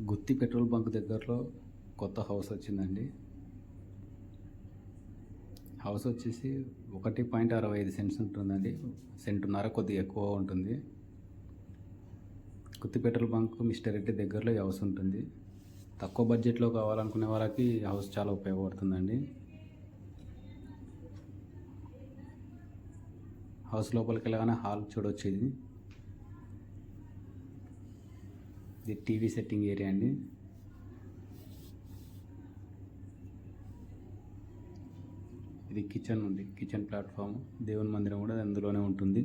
గుత్తి petrol bunk దగ్గరలో కొత్త house వచ్చిందండి. హౌస్ వచ్చేసి ఒకటి పాయింట్ అరవై ఐదు సెంట్స్ ఉంటుందండి. సెంటున్నర కొద్దిగా ఎక్కువ ఉంటుంది. Gutti petrol bunk mister Reddy దగ్గరలో ఈ హౌస్ ఉంటుంది. తక్కువ బడ్జెట్లో కావాలనుకునే వాళ్ళకి ఈ హౌస్ చాలా ఉపయోగపడుతుందండి. హౌస్ లోపలికి వెళ్ళగానే హాల్ చూడొచ్చేది. ఇది టీవీ సెట్టింగ్ ఏరియా అండి. ఇది కిచెన్ ఉంది కిచెన్ ప్లాట్ఫామ్. దేవుని మందిరం కూడా అందులోనే ఉంటుంది.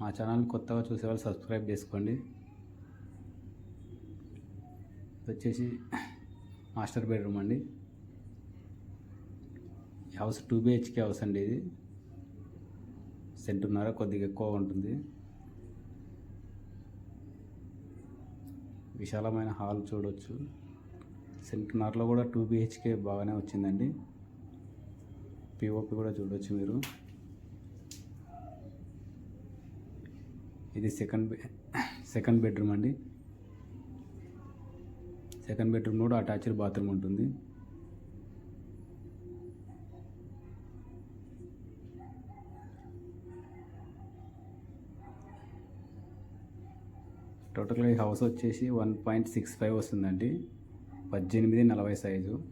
మా ఛానల్ కొత్తగా చూసే వాళ్ళు సబ్స్క్రైబ్ చేసుకోండి. వచ్చేసి మాస్టర్ బెడ్రూమ్ అండి. హౌస్ టూ బిహెచ్కే హౌస్ అండి ఇది. సెంటున్నర కొద్దిగా ఎక్కువ ఉంటుంది. విశాలమైన హాల్ చూడవచ్చు సెంటర్లో కూడా టూ బిహెచ్కే బాగానే వచ్చిందండి. పిఓపి కూడా చూడవచ్చు మీరు. ఇది సెకండ్ సెకండ్ బెడ్రూమ్ అండి. సెకండ్ బెడ్రూమ్ కూడా అటాచ్డ్ బాత్రూమ్ ఉంటుంది. టోటల్గా ఈ హౌస్ వచ్చేసి వన్ పాయింట్ సిక్స్ ఫైవ్ వస్తుందండి. పద్దెనిమిది నలభై size.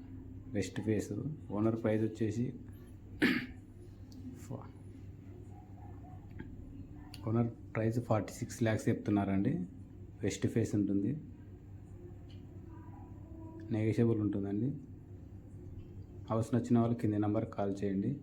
West face. Owner price వచ్చేసి owner price forty six lakhs చెప్తున్నారండి. వెస్ట్ ఫేస్ ఉంటుంది. నెగిషియబుల్ ఉంటుందండి. హౌస్ నచ్చిన వాళ్ళు కింది నెంబర్ కాల్ చేయండి.